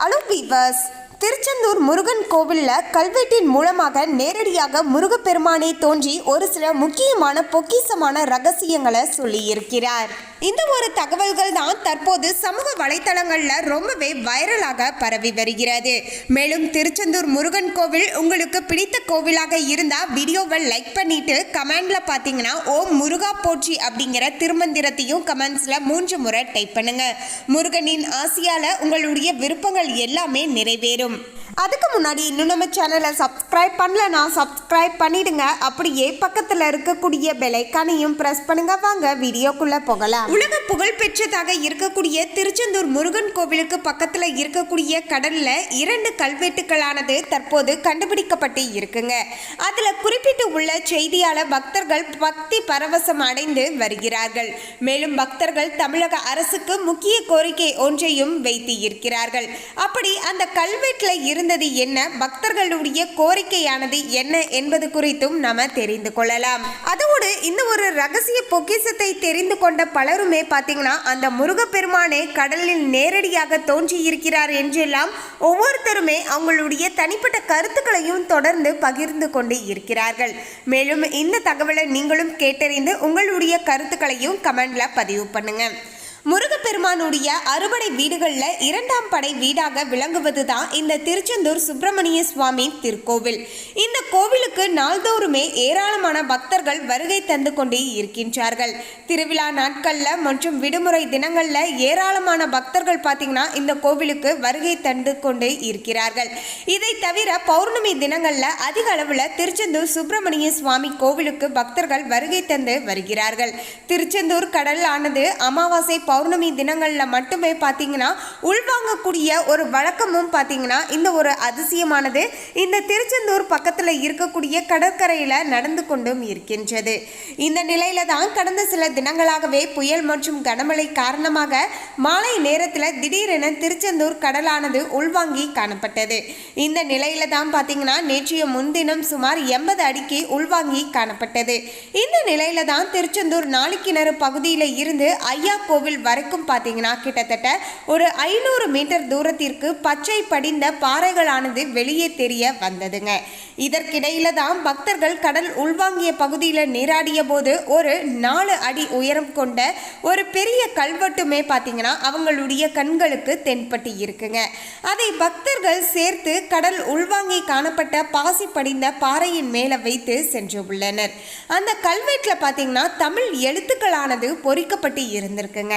Hello viewers Tiruchendur Murugan கோவிலில் கல்வெட்டின் மூலமாக நேரடியாக முருகப்பெருமானை தோன்றி ஒரு சில முக்கியமான பொக்கிசமான ரகசியங்களை சொல்லியிருக்கிறார். இந்த ஒரு தகவல்கள் தான் தற்போது சமூக வலைத்தளங்களில் ரொம்பவே வைரலாக பரவி வருகிறது. மேலும் திருச்செந்தூர் முருகன் கோவில் உங்களுக்கு பிடித்த கோவிலாக இருந்தால் வீடியோவை லைக் பண்ணிட்டு கமெண்டில் பார்த்தீங்கன்னா ஓம் முருகா போற்றி அப்படிங்கிற திருமந்திரத்தையும் கமெண்ட்ஸில் மூன்று முறை டைப் பண்ணுங்க. முருகனின் ஆசையால் உங்களுடைய விருப்பங்கள் எல்லாமே நிறைவேறும். அதுக்கு முன்னாடி இன்னும் நம்ம சேனலை சப்ஸ்கிரைப் பண்ணலன்னா சப்ஸ்கிரைப் பண்ணிடுங்க. அப்படியே பக்கத்தில் இருக்கக்கூடிய பெலைக்கானையும் ப்ரெஸ் பண்ணுங்க. வாங்க வீடியோக்குள்ள போகலாம். உலக புகழ் பெற்றதாக இருக்கக்கூடிய திருச்செந்தூர் முருகன் கோவிலுக்கு பக்கத்தில் இருக்கக்கூடிய கடலில் இரண்டு கல்வெட்டுகளானது தற்போது கண்டுபிடிக்கப்பட்டு இருக்குங்க. அதில் குறிப்பிட்டு உள்ள செய்தியாளர் பக்தர்கள் பக்தி பரவசம் அடைந்து வருகிறார்கள். மேலும் பக்தர்கள் தமிழக அரசுக்கு முக்கிய கோரிக்கை ஒன்றையும் வைத்து இருக்கிறார்கள் அப்படி அந்த கல்வெட்டில் இருந்து இருந்தது என்ன? பக்தர்களுடைய கோரிக்கையானது என்ன என்பது குறித்தும் நாம தெரிந்து கொள்ளலாம். அதோடு இந்த ஒரு ரகசிய பொக்கிசத்தை தெரிந்து கொண்ட பலருமே பார்த்தீங்கன்னா அந்த முருகப்பெருமானே கடலில் நேரடியாக தோன்றி இருக்கிறார் என்றெல்லாம் ஒவ்வொருத்தருமே அவங்களுடைய தனிப்பட்ட கருத்துக்களையும் தொடர்ந்து பகிர்ந்து கொண்டு இருக்கிறார்கள். மேலும் இந்த தகவலை நீங்களும் கேட்டறிந்து உங்களுடைய கருத்துக்களையும் கமெண்ட்ல பதிவு பண்ணுங்க. முருகப்பெருமானுடைய அறுபடை வீடுகளில் இரண்டாம் படை வீடாக விளங்குவது தான் இந்த திருச்செந்தூர் சுப்பிரமணிய சுவாமி திருக்கோவில். இந்த கோவிலுக்கு நாள்தோறுமே ஏராளமான பக்தர்கள் வருகை தந்து கொண்டே இருக்கின்றார்கள். திருவிழா நாட்களில் மற்றும் விடுமுறை தினங்களில் ஏராளமான பக்தர்கள் பார்த்தீங்கன்னா இந்த கோவிலுக்கு வருகை தந்து கொண்டே இருக்கிறார்கள். இதை தவிர பௌர்ணமி தினங்களில் அதிக அளவில் திருச்செந்தூர் சுப்பிரமணிய சுவாமி கோவிலுக்கு பக்தர்கள் வருகை தந்து வருகிறார்கள். திருச்செந்தூர் கடல் ஆனது அமாவாசை பௌர்ணமி தினங்களில் மட்டுமே பார்த்தீங்கன்னா உள்வாங்கக்கூடிய ஒரு வழக்கமும் பார்த்தீங்கன்னா இந்த ஒரு அதிசயமானது. இந்த திருச்செந்தூர் பக்கத்தில் இருக்கக்கூடிய கடற்கரையில் நடந்து கொண்டும் இருக்கின்றது. இந்த நிலையில தான் கடந்த சில தினங்களாகவே புயல் மற்றும் கனமழை காரணமாக மாலை நேரத்தில் திடீரென திருச்செந்தூர் கடலானது உள்வாங்கி காணப்பட்டது. இந்த நிலையில தான் பார்த்தீங்கன்னா நேற்றைய முன்தினம் சுமார் எண்பது அடிக்கு உள்வாங்கி காணப்பட்டது. இந்த நிலையில தான் திருச்செந்தூர் நாளிக்கிணறு பகுதியில் இருந்து ஐயா கோவில் வரைக்கும் பார்த்தீங்கன்னா கிட்டத்தட்ட ஒரு ஐநூறு மீட்டர் தூரத்திற்கு பச்சை படிந்த பாறைகளானது வெளியே தெரிய வந்ததுங்க. இதற்கிடையில தான் பக்தர்கள் கடல் உள்வாங்கிய பகுதியில் நீராடிய போது ஒரு நாலு அடி உயரம் கொண்ட ஒரு பெரிய கல்வெட்டுமே பார்த்தீங்கன்னா அவங்களுடைய கண்களுக்கு தென்பட்டு இருக்குங்க. அதை பக்தர்கள் சேர்த்து கடல் உள்வாங்கி காணப்பட்ட பாசி படிந்த பாறையின் மேலே வைத்து சென்று உள்ளனர். அந்த கல்வெட்டில் பார்த்தீங்கன்னா தமிழ் எழுத்துக்களானது பொறிக்கப்பட்டு இருந்திருக்குங்க.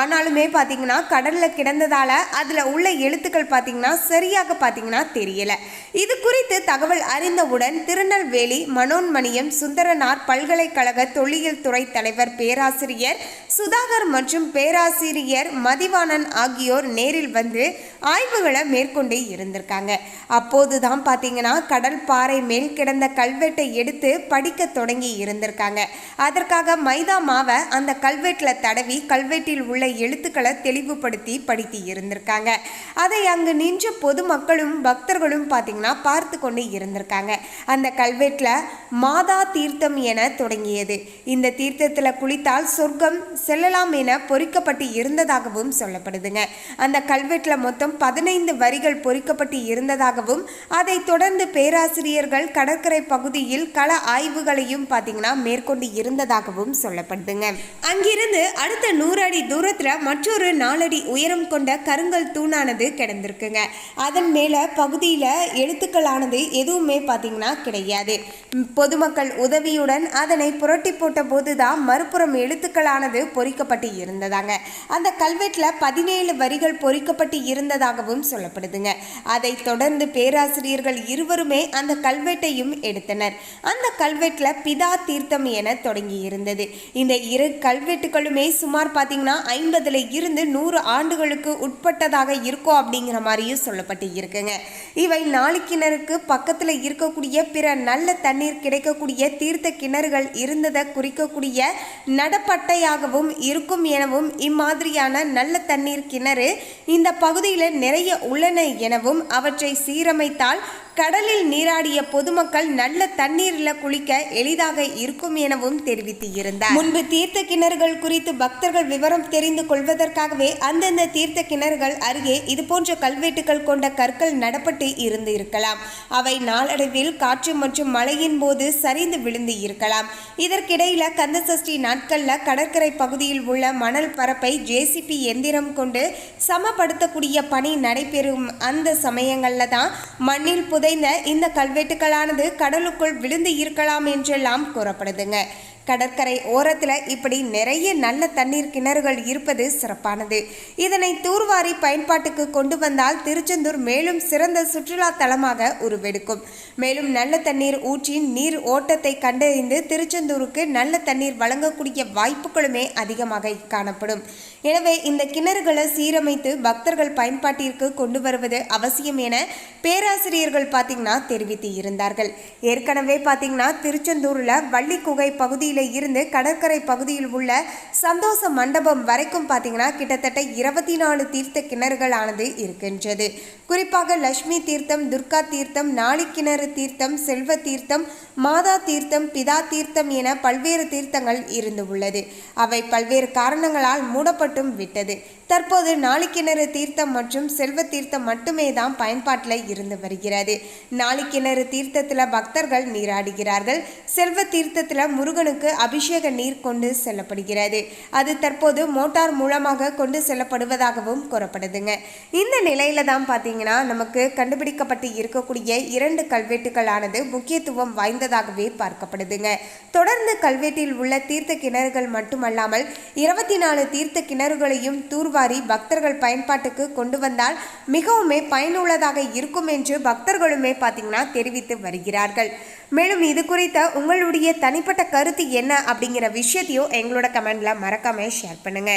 ஆனாலுமே பார்த்தீங்கன்னா கடலில் கிடந்ததால் அதில் உள்ள எழுத்துக்கள் பார்த்தீங்கன்னா சரியாக பார்த்தீங்கன்னா தெரியலை. இது குறித்து தகவல் அறிந்தவுடன் திருநெல்வேலி மனோன்மணியம் சுந்தரனார் பல்கலைக்கழக தொல்லியல் துறை தலைவர் பேராசிரியர் சுதாகர் மற்றும் பேராசிரியர் மதிவாணன் ஆகியோர் நேரில் வந்து ஆய்வுகளை மேற்கொண்டு இருந்திருக்காங்க. அப்போது தான் பார்த்தீங்கன்னா கடல் பாறை மேல் கிடந்த கல்வெட்டை எடுத்து படிக்க தொடங்கி இருந்திருக்காங்க. அதற்காக மைதா மாவை அந்த கல்வெட்டில் தடவி கல்வெட்டில் உள்ள எழுத்துக்களை தெளிவுபடுத்தி படித்து இருந்திருக்காங்க. அதை அங்கு நின்ற பொதுமக்களும் பக்தர்களும் பார்த்தீங்கன்னா பார்த்து கொண்டு இருந்திருக்காங்க. அந்த கல்வெட்டில் மாதா தீர்த்தம் என தொடங்கியது. இந்த தீர்த்தத்தில் குளித்தால் சொர்க்கம் செல்லலாம் என பொறிக்கப்பட்டு இருந்ததாகவும் சொல்லப்படுதுங்க. அந்த கல்வெட்டில் மொத்தம் பதினைந்து வரிகள் பொறிக்கப்பட்டு இருந்ததாகவும் அதை தொடர்ந்து பேராசிரியர்கள் கடற்கரை பகுதியில் கள ஆய்வுகளையும் பார்த்தீங்கன்னா மேற்கொண்டு இருந்ததாகவும் சொல்லப்படுதுங்க. அங்கிருந்து அடுத்த நூறு அடி தூரத்தில் மற்றொரு நாலடி உயரம் கொண்ட கருங்கல் தூணானது கிடந்திருக்குங்க. அதன் மேலே பகுதியில் எழுத்துக்களானது எதுவுமே பார்த்தீங்கன்னா கிடையாது. பொதுமக்கள் உதவியுடன் அதனை புரட்டி போட்ட போது தான் மறுபுறம் எழுத்துக்களானது பொறிக்கப்பட்டு இருந்ததாங்க. அந்த கல்வெட்டில் பதினேழு வரிகள் பொறிக்கப்பட்டு இருந்ததாகவும் சொல்லப்படுதுங்க. அதைத் தொடர்ந்து பேராசிரியர்கள் இருவருமே அந்த கல்வெட்டையும் எடுத்தனர். அந்த கல்வெட்டில் பிதா தீர்த்தம் என தொடங்கி இருந்தது இந்த இரு கல்வெட்டுகளுமே சுமார் பார்த்தீங்கன்னா ஐம்பதுல இருந்து நூறு ஆண்டுகளுக்கு உட்பட்டதாக இருக்கும் அப்படிங்கிற மாதிரியும் சொல்லப்பட்டு இருக்குங்க இவை நாளுக்கிணறுக்கு பக்கத்தில் இருக்கக்கூடிய பிற நல்ல தண்ணீர் கிடைக்கக்கூடிய தீர்த்த கிணறுகள் இருந்ததை குறிக்கக்கூடிய நடப்பட்டையாகவும் இருக்கும் எனவும் இம்மாதிரியான நல்ல தண்ணீர் கிணறு இந்த பகுதியில் நிறைய உள்ளன எனவும் அவற்றை சீரமைத்தால் கடலில் நீராடிய பொதுமக்கள் நல்ல தண்ணீரில் குளிக்க எளிதாக இருக்கும் எனவும் தெரிவித்து இருந்தார் முன்பு தீர்த்த கிணறுகள் குறித்து பக்தர்கள் விவரம் தெரிந்து கொள்வதற்காகவே அந்தந்த தீர்த்த கிணறுகள் அருகே இதுபோன்ற கல்வெட்டுகள் கொண்ட கற்கள் நடப்பட்டு இருந்து இருக்கலாம் அவை நாளடைவில் காற்று மற்றும் மழையின் போது சரிந்து விழுந்து இருக்கலாம். இதற்கிடையில கந்தசஷ்டி நாட்கள்ல கடற்கரை பகுதியில் உள்ள மணல் பரப்பை ஜேசிபி எந்திரம் கொண்டு சமப்படுத்தக்கூடிய பணி நடைபெறும் அந்த சமயங்கள்ல தான் மண்ணில் புதைந்த இந்த கல்வெட்டுக்களானது கடலுக்குள் விழுந்து இருக்கலாம் என்றெல்லாம் கூறப்படுதுங்க. கடற்கரை ஓரத்தில் இப்படி நிறைய நல்ல தண்ணீர் கிணறுகள் இருப்பது சிறப்பானது. இதனை தூர்வாரி பயன்பாட்டுக்கு கொண்டு வந்தால் திருச்செந்தூர் மேலும் சிறந்த சுற்றுலா தலமாக உருவெடுக்கும். மேலும் நல்ல தண்ணீர் ஊற்றின் நீர் ஓட்டத்தை கண்டறிந்து திருச்செந்தூருக்கு நல்ல தண்ணீர் வழங்கக்கூடிய வாய்ப்புகளுமே அதிகமாக காணப்படும். எனவே இந்த கிணறுகளை சீரமைத்து பக்தர்கள் பயன்பாட்டிற்கு கொண்டு வருவது அவசியம் என பேராசிரியர்கள் பார்த்தீங்கன்னா தெரிவித்து இருந்தார்கள். ஏற்கனவே பார்த்தீங்கன்னா திருச்செந்தூரில் வள்ளிக்குகை பகுதியில் இருந்து கடற்கரை பகுதியில் உள்ள சந்தோஷ மண்டபம் வரைக்கும் பார்த்தீங்கன்னா கிட்டத்தட்ட இருபத்தி நாலு தீர்த்த கிணறுகளானது இருக்கின்றது. குறிப்பாக லட்சுமி தீர்த்தம் துர்கா தீர்த்தம் நாளிக்கிணறு தீர்த்தம் செல்வ தீர்த்தம் மாதா தீர்த்தம் பிதா தீர்த்தம் என பல்வேறு தீர்த்தங்கள் இருந்து உள்ளது. அவை பல்வேறு காரணங்களால் மூடப்பட்டும் விட்டது. தற்போது நாளிக்கிணறு தீர்த்தம் மற்றும் செல்வ தீர்த்தம் மட்டுமே தான் பயன்பாட்டில் இருந்து வருகிறது. நாளிக்கிணறு தீர்த்தத்தில் பக்தர்கள் நீராடுகிறார்கள். செல்வ தீர்த்தத்தில் முருகனுக்கு அபிஷேக நீர் கொண்டு செல்லப்படுகிறது. அது தற்போது மோட்டார் மூலமாக கொண்டு செல்லப்படுவதாகவும் கூறப்படுதுங்க. இந்த நிலையில தான் பார்த்தீங்கன்னா நமக்கு கண்டுபிடிக்கப்பட்டு இருக்கக்கூடிய இரண்டு கல்வெட்டுகளானது முக்கியத்துவம் வாய்ந்ததாகவே பார்க்கப்படுதுங்க. தொடர்ந்து கல்வெட்டில் உள்ள தீர்த்த கிணறுகள் மட்டுமல்லாமல் இருபத்தி நாலு தீர்த்த கிணறுகளையும் தூர்வாரி பக்தர்கள் பயன்பாட்டுக்கு கொண்டு வந்தால் மிகவுமே பயனுள்ளதாக இருக்கும் என்று பக்தர்களுமே பார்த்தீங்கன்னா தெரிவித்து வருகிறார்கள். மேலும் இது குறித்த உங்களுடைய தனிப்பட்ட கருத்து என்ன அப்படிங்கிற விஷயத்தையும் எங்களோட கமெண்டில் மறக்காம ஷேர் பண்ணுங்க.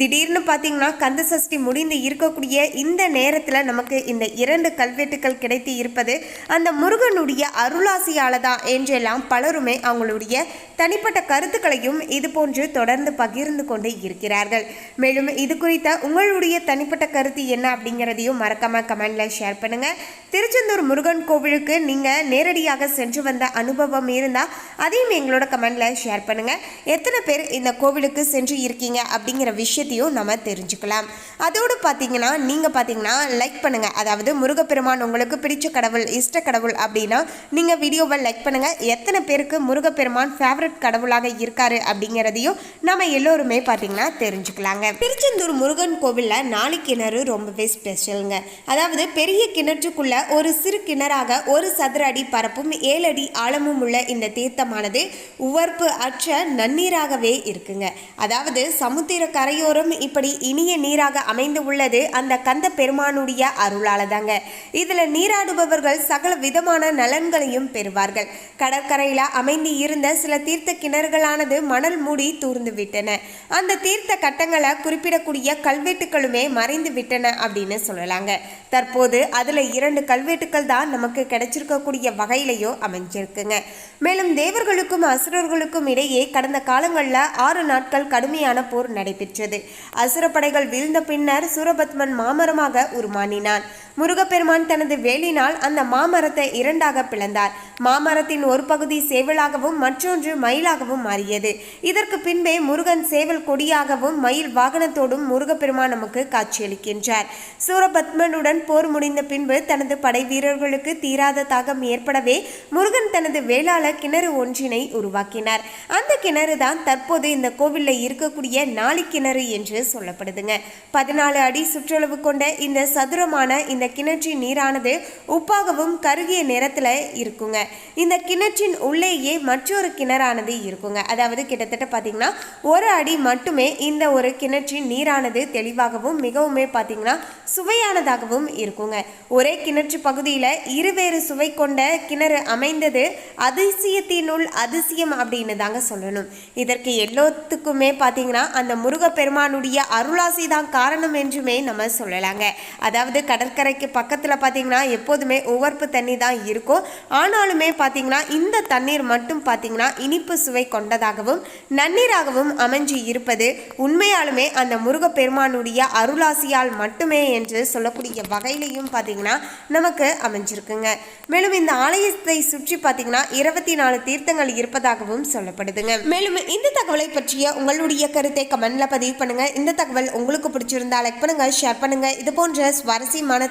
திடீர்னு பார்த்தீங்கன்னா கந்த சஷ்டி முடிந்து இருக்கக்கூடிய இந்த நேரத்தில் நமக்கு இந்த இரண்டு கல்வெட்டுகள் கிடைத்து இருப்பது அந்த முருகனுடைய அருளாசியால் தான் என்றெல்லாம் பலருமே அவங்களுடைய தனிப்பட்ட கருத்துக்களையும் இது போன்று தொடர்ந்து பகிர்ந்து கொண்டு இருக்கிறார்கள். மேலும் இது குறித்த உங்களுடைய தனிப்பட்ட கருத்து என்ன அப்படிங்கிறதையும் மறக்காம கமெண்டில் ஷேர் பண்ணுங்க. திருச்செந்தூர் முருகன் கோவிலுக்கு நீங்கள் நேரடியாக சென்று வந்த அனுபவம் இருந்தால் அதையும் எங்களோட கமெண்ட்ல ஷேர் பண்ணுங்க. எத்தனை பேர் இந்த கோவிலுக்கு சென்று இருக்கீங்க அப்படிங்கிற விஷயத்தையும் நம்ம தெரிஞ்சுக்கலாம். அதோடு பார்த்தீங்கன்னா நீங்கள் பார்த்தீங்கன்னா லைக் பண்ணுங்க. அதாவது முருகப்பெருமான் உங்களுக்கு பிடிச்ச கடவுள் இஷ்ட கடவுள் அப்படின்னா நீங்கள் வீடியோவை லைக் பண்ணுங்க. எத்தனை பேருக்கு முருகப்பெருமான் ஃபேவரட் கடவுளாக இருக்காரு அப்படிங்கிறதையும் நம்ம எல்லோருமே பார்த்தீங்கன்னா தெரிஞ்சுக்கலாங்க. திருச்செந்தூர் முருகன் கோவிலில் நாலு கிணறு ரொம்பவே ஸ்பெஷலுங்க அதாவது பெரிய கிணற்றுக்குள்ள ஒரு சிறு கிணறாக ஒரு சதுர அடி பரப்பும் ஏழு அடி ஆழமும் உள்ள இந்த தீர்த்தமானது உவர்ப்பு அற்ற நன்னீராகவே இருக்குங்க. அதாவது சமுத்திர கரையோரம் இப்படி இனிய நீராக அமைந்து உள்ளது அந்த கந்த பெருமானுடைய அருளால தாங்க இதுல நீராடுபவர்கள் சகல விதமான நலன்களையும் பெறுவார்கள். கடற்கரையில அமைந்து இருந்த சில தீர்த்த கிணறுகளானது மணல் மூடி தூர்ந்து விட்டன. அந்த தீர்த்த கட்டங்களை குறிப்பிடக்கூடிய கல்வெட்டுகளுமே மறைந்து விட்டன அப்படின்னு சொல்லலாங்க. தற்போது அதுல இரண்டு கல்வெட்டுக்கள் தான் நமக்கு கிடைச்சிருக்கக்கூடிய வகையிலையோ அமைஞ்சிருக்குங்க மேலும் தேவர்களுக்கும் அசுரர்களுக்கும் இடையே கடந்த காலங்களில் ஆறு நாட்கள் கடுமையான போர் நடைபெற்றது. அசுரப்படைகள் வீழ்ந்த பின்னர் சூரபத்மன் மாமரமாக உருமானினான் முருகப்பெருமான் தனது வேலினால் அந்த மாமரத்தை இரண்டாக பிளந்தார். மாமரத்தின் ஒரு பகுதி சேவலாகவும் மற்றொன்று மயிலாகவும் மாறியது. இதற்கு பின்பே முருகன் சேவல் கொடியாகவும் மயில் வாகனத்தோடும் முருகப்பெருமான் நமக்கு காட்சியளிக்கின்றார். சூரபத்மனுடன் போர் முடிந்த பின்பு தனது படை வீரர்களுக்கு தீராத தாகம் ஏற்படவே முருகன் தனது வேளாள கிணறு ஒன்றினை உருவாக்கினார். அந்த கிணறு தான் தற்போது இந்த கோவிலில் இருக்கக்கூடிய நாளி கிணறு என்று சொல்லப்படுதுங்க. பதினாலு அடி சுற்றளவு கொண்ட இந்த சதுரமான இந்த கிணற்றின் நீரானது உப்பாகவும் கருகிய நிறத்தில் இருக்குங்க. இந்த கிணற்றின் உள்ளேயே மற்றொரு கிணறானது இருக்குங்க. அதாவது கிட்டத்தட்ட பார்த்தீங்கன்னா ஒரு அடி மட்டுமே இந்த ஒரு கிணற்றின் நீரானது தெளிவாகவும் மிகவுமே பார்த்தீங்கன்னா சுவையானதாகவும் இருக்குங்க. ஒரே கிணற்று பகுதியில் இருவேறு சுவை கொண்ட கிணறு அமைந்தது அதிசயத்தினுள் அதிசயம் அப்படின்னு தாங்க சொல்லணும். இதற்கு எல்லாத்துக்குமே பார்த்தீங்கன்னா அந்த முருகப்பெருமானுடைய அருளாசி தான் காரணம் என்றுமே நம்ம சொல்லலாங்க. அதாவது கடற்கரை கரைக்கு பக்கத்தில் பார்த்தீங்கன்னா எப்போதுமே உவர்ப்பு தண்ணி தான் இருக்கும். ஆனாலுமே பார்த்தீங்கன்னா இந்த தண்ணீர் மட்டும் பார்த்தீங்கன்னா இனிப்பு சுவை கொண்டதாகவும் நன்னீராகவும் அமைஞ்சு இருப்பது உண்மையாலுமே அந்த முருகப்பெருமானுடைய அருளாசியால் மட்டுமே என்று சொல்லக்கூடிய வகையிலையும் பார்த்தீங்கன்னா நமக்கு அமைஞ்சிருக்குங்க. மேலும் இந்த ஆலயத்தை சுற்றி பார்த்தீங்கன்னா இருபத்தி நாலு தீர்த்தங்கள் இருப்பதாகவும் சொல்லப்படுதுங்க. மேலும் இந்த தகவலை பற்றிய உங்களுடைய கருத்தை கமெண்ட்ல பதிவு பண்ணுங்க. இந்த தகவல் உங்களுக்கு பிடிச்சிருந்தா லைக் பண்ணுங்க ஷேர் பண்ணுங்க. இது போன்ற சுவாரஸ்யமான